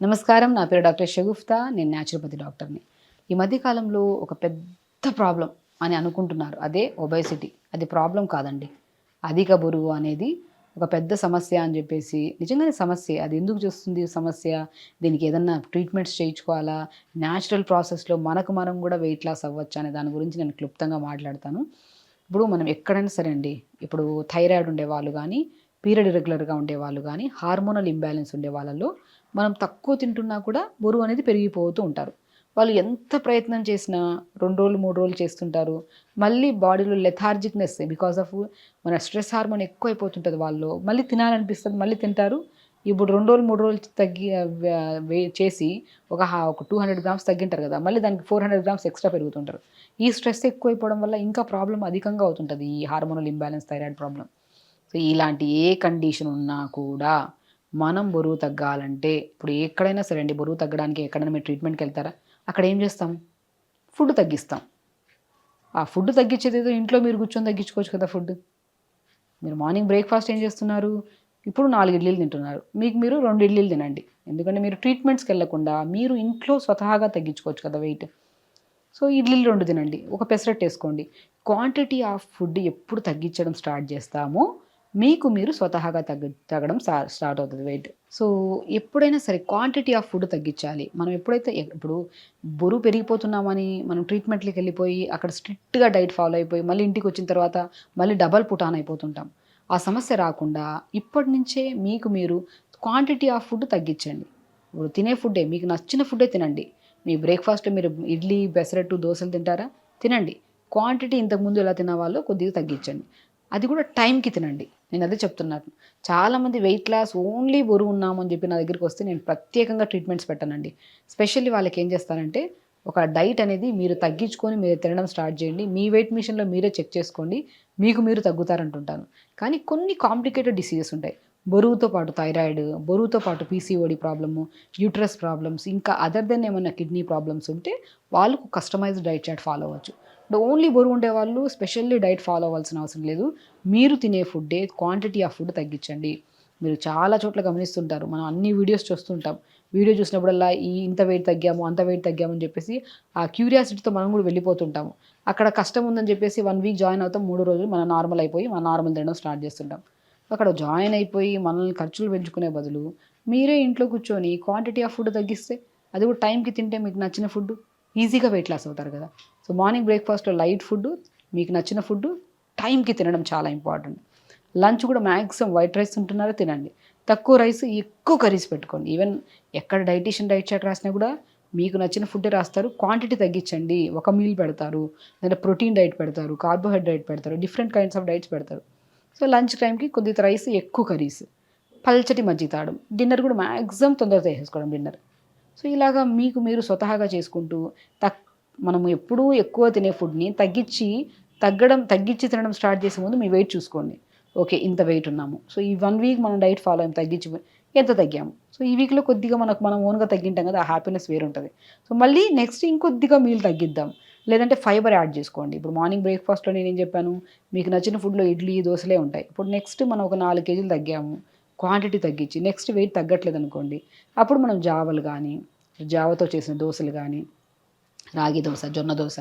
నమస్కారం నా పేరు డాక్టర్ షగుఫ్తా నేను న్యాచురోపతి డాక్టర్ని. ఈ మధ్యకాలంలో ఒక పెద్ద ప్రాబ్లం అని అనుకుంటున్నారు. అదే ఒబైసిటీ అది ప్రాబ్లం కాదండి. అధిక బరువు అనేది ఒక పెద్ద సమస్య అని చెప్పేసి నిజంగానే సమస్య అది ఎందుకు చూస్తుంది సమస్య? దీనికి ఏదన్నా ట్రీట్మెంట్స్ చేయించుకోవాలా? న్యాచురల్ ప్రాసెస్లో మనకు మనం కూడా వెయిట్ లాస్ అవ్వచ్చు అనే దాని గురించి నేను క్లుప్తంగా మాట్లాడతాను. ఇప్పుడు మనం ఎక్కడైనా సరే అండి ఇప్పుడు థైరాయిడ్ ఉండే వాళ్ళు కానీ పీరియడ్ ఇరెగ్యులర్గా ఉండే వాళ్ళు కానీ హార్మోనల్ ఇంబ్యాలెన్స్ ఉండే వాళ్ళలో మనం తక్కువ తింటున్నా కూడా బరువు అనేది పెరిగిపోతూ ఉంటారు. వాళ్ళు ఎంత ప్రయత్నం చేసినా రెండు రోజులు మూడు రోజులు చేస్తుంటారు. మళ్ళీ బాడీలో లెథార్జిక్నెస్ బికాస్ ఆఫ్ మన స్ట్రెస్ హార్మోన్ ఎక్కువ అయిపోతుంటుంది వాళ్ళు మళ్ళీ తినాలనిపిస్తుంది మళ్ళీ తింటారు. ఇప్పుడు రెండు రోజులు మూడు రోజులు తగ్గి వే- చేసి ఒక ఒక టూ హండ్రెడ్ గ్రామ్స్ తగ్గింటారు కదా మళ్ళీ దానికి ఫోర్ హండ్రెడ్ గ్రామ్స్ ఎక్స్ట్రా పెరుగుతుంటారు. ఈ స్ట్రెస్ ఎక్కువైపోవడం వల్ల ఇంకా ప్రాబ్లం అధికంగా అవుతుంటుంది ఈ hormonal imbalance thyroid problem so ఇలాంటి ఏ కండిషన్ ఉన్నా కూడా మనం బరువు తగ్గాలంటే ఇప్పుడు ఎక్కడైనా సరే అండి బరువు తగ్గడానికి ఎక్కడైనా మీరు ట్రీట్మెంట్కి వెళ్తారా? అక్కడ ఏం చేస్తాం? ఫుడ్ తగ్గిస్తాం. ఆ ఫుడ్ తగ్గించేది ఏదో ఇంట్లో మీరు కూర్చొని తగ్గించుకోవచ్చు కదా ఫుడ్. మీరు మార్నింగ్ బ్రేక్ఫాస్ట్ ఏం చేస్తున్నారు? ఇప్పుడు నాలుగు ఇడ్లీలు తింటున్నారు. మీకు మీరు రెండు ఇడ్లీలు తినండి. ఎందుకంటే మీరు ట్రీట్మెంట్స్కి వెళ్ళకుండా మీరు ఇంట్లో స్వతహాగా తగ్గించుకోవచ్చు కదా వెయిట్. సో ఇడ్లీలు రెండు తినండి. ఒక పెసరట్ వేసుకోండి. క్వాంటిటీ ఆఫ్ ఫుడ్ ఎప్పుడు తగ్గించడం స్టార్ట్ చేస్తామో మీకు మీరు స్వతహాగా తగ్గ తగ్గడం స్టార్ట్ అవుతుంది వెయిట్ సో ఎప్పుడైనా సరే క్వాంటిటీ ఆఫ్ ఫుడ్ తగ్గించాలి. మనం ఎప్పుడైతే ఇప్పుడు బరువు పెరిగిపోతున్నామని మనం ట్రీట్మెంట్కి వెళ్ళిపోయి అక్కడ స్ట్రిక్ట్గా డైట్ ఫాలో అయిపోయి మళ్ళీ ఇంటికి వచ్చిన తర్వాత మళ్ళీ డబల్ పుటాన్ అయిపోతుంటాం. ఆ సమస్య రాకుండా ఇప్పటి నుంచే మీకు మీరు క్వాంటిటీ ఆఫ్ ఫుడ్ తగ్గించండి. ఇప్పుడు తినే ఫుడ్డే మీకు నచ్చిన ఫుడ్డే తినండి. మీ బ్రేక్ఫాస్ట్లో మీరు ఇడ్లీ పెసరట్టు దోశలు తింటారా? తినండి. క్వాంటిటీ ఇంతకుముందు ఎలా తినేవాళ్ళో కొద్దిగా తగ్గించండి. అది కూడా టైంకి తినండి. నేను అదే చెప్తున్నాను. చాలామంది వెయిట్ లాస్ ఓన్లీ బరువు ఉన్నాము అని చెప్పి నా దగ్గరికి వస్తే నేను ప్రత్యేకంగా ట్రీట్మెంట్స్ పెట్టానండి. స్పెషల్లీ వాళ్ళకి ఏం చేస్తానంటే ఒక డైట్ అనేది మీరు తగ్గించుకొని మీరు తినడం స్టార్ట్ చేయండి. మీ వెయిట్ మిషన్లో మీరే చెక్ చేసుకోండి. మీకు మీరు తగ్గుతారంటుంటాను. కానీ కొన్ని కాంప్లికేటెడ్ డిసీజెస్ ఉంటాయి. బరువుతో పాటు థైరాయిడ్ బరువుతో పాటు పీసీఓడి ప్రాబ్లము యూట్రస్ ప్రాబ్లమ్స్ ఇంకా అదర్ దెన్ ఏమైనా కిడ్నీ ప్రాబ్లమ్స్ ఉంటే వాళ్ళకు కస్టమైజ్డ్ డైట్ చార్ట్ ఫాలో అవ్వచ్చు. ఓన్లీ బరువు ఉండే వాళ్ళు స్పెషల్లీ డైట్ ఫాలో అవ్వాల్సిన అవసరం లేదు. మీరు తినే ఫుడ్డే క్వాంటిటీ ఆఫ్ ఫుడ్ తగ్గించండి. మీరు చాలా చోట్ల గమనిస్తుంటారు. మనం అన్ని వీడియోస్ చూస్తుంటాం. వీడియో చూసినప్పుడల్లా ఈ ఇంత వెయిట్ తగ్గాము అంత వెయిట్ తగ్గాము అని చెప్పేసి ఆ క్యూరియాసిటీతో మనం కూడా వెళ్ళిపోతుంటాము. అక్కడ కష్టం ఉందని చెప్పేసి వన్ వీక్ జాయిన్ అవుతాం. మూడు రోజులు మనం నార్మల్ అయిపోయి మనం నార్మల్ తినడం స్టార్ట్ చేస్తుంటాం. అక్కడ జాయిన్ అయిపోయి మనల్ని ఖర్చులు పెంచుకునే బదులు మీరే ఇంట్లో కూర్చొని క్వాంటిటీ ఆఫ్ ఫుడ్ తగ్గిస్తే అది కూడా టైంకి తింటే మీకు నచ్చిన ఫుడ్ ఈజీగా వెయిట్ లాస్ అవుతారు కదా. సో మార్నింగ్ బ్రేక్ఫాస్ట్లో లైట్ ఫుడ్ మీకు నచ్చిన ఫుడ్ టైంకి తినడం చాలా ఇంపార్టెంట్ లంచ్ కూడా మ్యాక్సిమం వైట్ రైస్ ఉంటున్నారో తినండి. తక్కువ రైస్ ఎక్కువ కర్రీస్ పెట్టుకోండి. ఈవెన్ ఎక్కడ డైటీషియన్ డైట్ చార్ట్ రాసినా కూడా మీకు నచ్చిన ఫుడ్డే రాస్తారు. క్వాంటిటీ తగ్గించండి. ఒక మీల్ పెడతారు. లేదా ప్రోటీన్ డైట్ పెడతారు. కార్బోహైడ్రేట్ పెడతారు. డిఫరెంట్ కైండ్స్ ఆఫ్ డైట్స్ పెడతారు. సో లంచ్ టైంకి కొద్దిగా రైస్ ఎక్కువ కర్రీస్ పల్చటి మజ్జిగ తాగడం డిన్నర్ కూడా మ్యాక్సిమం తొందరగా చేసేసుకోవడం డిన్నర్ సో ఇలాగా మీకు మీరు స్వతహాగా చేసుకుంటూ తక్ మనము ఎప్పుడూ ఎక్కువ తినే ఫుడ్ని తగ్గించి తగ్గడం తగ్గించి తినడం స్టార్ట్ చేసే ముందు మీ వెయిట్ చూసుకోండి. ఓకే ఇంత వెయిట్ ఉన్నాము. సో ఈ వన్ వీక్ మనం డైట్ ఫాలో అయ్యాం తగ్గించి ఎంత తగ్గాము? సో ఈ వీక్లో కొద్దిగా మనకు మనం ఓన్గా తగ్గింటాం కదా ఆ హ్యాపీనెస్ వేరు ఉంటుంది సో మళ్ళీ నెక్స్ట్ ఇంకొద్దిగా మీల్ తగ్గిద్దాం. లేదంటే ఫైబర్ యాడ్ చేసుకోండి. ఇప్పుడు మార్నింగ్ బ్రేక్ఫాస్ట్లో నేను చెప్పాను? మీకు నచ్చిన ఫుడ్లో ఇడ్లీ దోశలే ఉంటాయి. ఇప్పుడు నెక్స్ట్ మనం ఒక నాలుగు కేజీలు తగ్గాము. క్వాంటిటీ తగ్గించి నెక్స్ట్ వెయిట్ తగ్గట్లేదు అనుకోండి. అప్పుడు మనం జావలు కానీ జావతో చేసిన దోశలు కానీ రాగి దోశ జొన్న దోశ.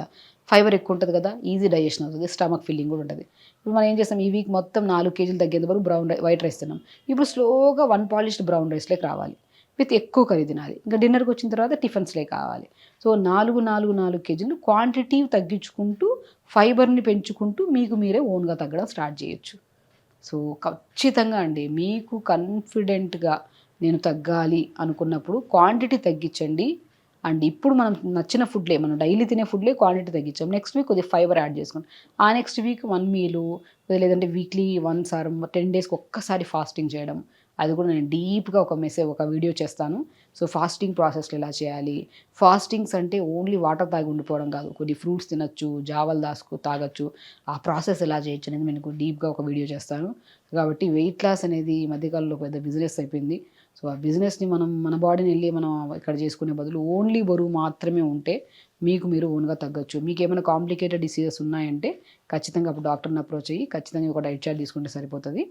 ఫైబర్ ఎక్కువ ఉంటుంది కదా ఈజీ డైజెషన్ అవుతుంది స్టమక్ ఫీలింగ్ కూడా ఉంటుంది. ఇప్పుడు మనం ఏం చేస్తాం ఈ వీక్ మొత్తం నాలుగు కేజీలు తగ్గేంత వరకు బ్రౌన్ రై వైట్ రైస్ తిన్నాం. ఇప్పుడు స్లోగా వన్ పాలిష్డ్ బ్రౌన్ రైస్లోకి రావాలి. విత్ ఎక్కువ కర్రీ తినాలి. ఇంకా డిన్నర్కి వచ్చిన తర్వాత టిఫిన్స్లే కావాలి సో నాలుగు నాలుగు నాలుగు కేజీలు క్వాంటిటీ తగ్గించుకుంటూ ఫైబర్ని పెంచుకుంటూ మీకు మీరే ఓన్గా తగ్గడం స్టార్ట్ చేయొచ్చు. సో ఖచ్చితంగా అండి మీకు కాన్ఫిడెంట్గా నేను తగ్గాలి అనుకున్నప్పుడు క్వాంటిటీ తగ్గించండి. అండ్ ఇప్పుడు మనం నచ్చిన ఫుడ్లే మనం డైలీ తినే ఫుడ్లే క్వాంటిటీ తగ్గించాం. నెక్స్ట్ వీక్ కొద్దిగా ఫైబర్ యాడ్ చేసుకోండి ఆ నెక్స్ట్ వీక్ వన్ మీలు లేదంటే వీక్లీ వన్స్ ఆర్ టెన్ డేస్కి ఒక్కసారి ఫాస్టింగ్ చేయడం. అది కూడా నేను డీప్గా ఒక మెసేజ్ ఒక వీడియో చేస్తాను. సో ఫాస్టింగ్ ప్రాసెస్లో ఎలా చేయాలి? ఫాస్టింగ్స్ అంటే ఓన్లీ వాటర్ తాగి ఉండిపోవడం కాదు. కొన్ని ఫ్రూట్స్ తినచ్చు జావలు దాసుకు తాగొచ్చు. ఆ ప్రాసెస్ ఎలా చేయొచ్చు అనేది నేను డీప్గా ఒక వీడియో చేస్తాను. కాబట్టి వెయిట్ లాస్ అనేది ఈ మధ్యకాలంలో పెద్ద బిజినెస్ అయిపోయింది. సో ఆ బిజినెస్ని మనం మన బాడీని వెళ్ళి మనం ఇక్కడ చేసుకునే బదులు ఓన్లీ బరువు మాత్రమే ఉంటే మీకు మీరు ఓన్గా తగ్గొచ్చు. మీకు ఏమైనా కాంప్లికేటెడ్ డిసీజెస్ ఉన్నాయంటే ఖచ్చితంగా అప్పుడు డాక్టర్ని అప్రోచ్ అయ్యి ఖచ్చితంగా ఒక డైట్ చార్ట్ తీసుకుంటే సరిపోతుంది.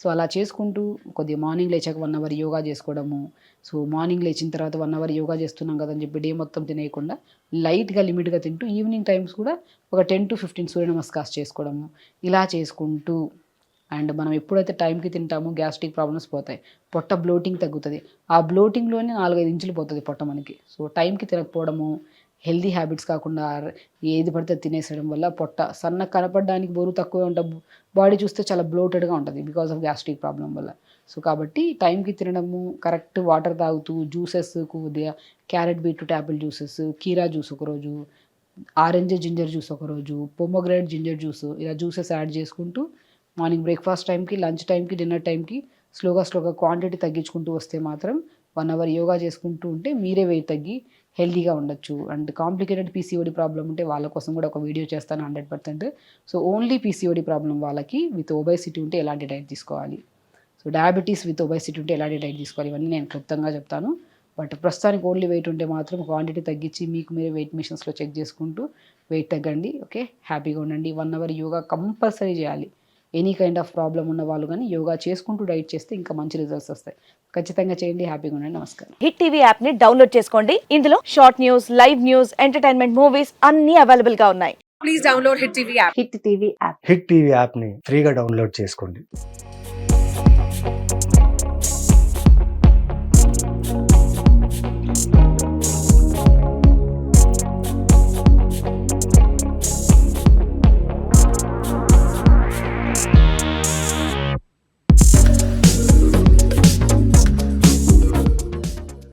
సో అలా చేసుకుంటూ కొద్దిగా మార్నింగ్ లేచాక వన్ అవర్ యోగా చేసుకోవడము. సో మార్నింగ్ లేచిన తర్వాత వన్ అవర్ యోగా చేస్తున్నాం కదా అని చెప్పి డే మొత్తం తినేయకుండా లైట్గా లిమిట్గా తింటూ ఈవినింగ్ టైమ్స్ కూడా ఒక టెన్ టు ఫిఫ్టీన్ సూర్య నమస్కారం చేసుకోవడము. ఇలా చేసుకుంటూ అండ్ మనం ఎప్పుడైతే టైంకి తింటామో గ్యాస్ట్రిక్ ప్రాబ్లమ్స్ పోతాయి. పొట్ట బ్లోటింగ్ తగ్గుతుంది. ఆ బ్లోటింగ్లోనే నాలుగైదు ఇంచులు పోతుంది పొట్ట మనకి. సో టైంకి తినకపోవడము హెల్దీ హ్యాబిట్స్ కాకుండా ఏది పడితే తినేసేయడం తినేసడం వల్ల పొట్ట సన్న కనపడడానికి బరువు తక్కువ ఉంటుంది బాడీ చూస్తే చాలా బ్లోటెడ్గా ఉంటుంది బికాస్ ఆఫ్ గ్యాస్ట్రిక్ ప్రాబ్లం వల్ల. సో కాబట్టి టైంకి తినడము కరెక్ట్ వాటర్ తాగుతూ జ్యూసెస్ కొద్దిగా క్యారెట్ బీట్రూట్ యాపిల్ జ్యూసెస్ కీరా జ్యూస్ ఒకరోజు ఆరెంజ్ జింజర్ జ్యూస్ ఒకరోజు పొమోగ్రానేట్ జింజర్ జ్యూస్ ఇలా జ్యూసెస్ యాడ్ చేసుకుంటూ మార్నింగ్ బ్రేక్ఫాస్ట్ టైంకి లంచ్ టైంకి డిన్నర్ టైంకి స్లోగా స్లోగా క్వాంటిటీ తగ్గించుకుంటూ వస్తే మాత్రం వన్ అవర్ యోగా చేసుకుంటూ ఉంటే మీరే వెయిట్ తగ్గి హెల్దీగా ఉండొచ్చు. అండ్ కాంప్లికేటెడ్ పీసీఓడి ప్రాబ్లం ఉంటే వాళ్ళ కోసం కూడా ఒక వీడియో చేస్తాను hundred percent. So only PCOD problem వాళ్ళకి విత్ ఒబైసిటీ ఉంటే ఎలాంటి డైట్ తీసుకోవాలి? సో డయాబెటీస్ విత్ ఒబైసిటీ ఉంటే ఎలాంటి డైట్ తీసుకోవాలి? ఇవన్నీ నేను క్లుప్తంగా చెప్తాను. బట్ ప్రస్తుతానికి ఓన్లీ వెయిట్ ఉంటే మాత్రం క్వాంటిటీ తగ్గించి మీకు మీరు వెయిట్ మిషన్స్లో చెక్ చేసుకుంటూ వెయిట్ తగ్గండి. ఓకే? హ్యాపీగా ఉండండి. వన్ అవర్ యోగా కంపల్సరీ చేయాలి. ఎనీ కైండ్ ఆఫ్ ప్రాబ్లం ఉన్న వాళ్ళు కానీ యోగా చేసుకుంటూ డైట్ చేస్తే ఇంకా మంచి రిజల్ట్స్ వస్తాయి. ఖచ్చితంగా చేయండి. హ్యాపీగా ఉండండి. నమస్కారం. హిట్ టీవీ యాప్ని డౌన్లోడ్ చేసుకోండి. ఇందులో short news live news entertainment movies అన్ని అవైలబుల్గా ఉన్నాయి. Please download Hit TV app. Hit TV app Hit TV యాప్ని ఫ్రీగా డౌన్లోడ్ చేసుకోండి.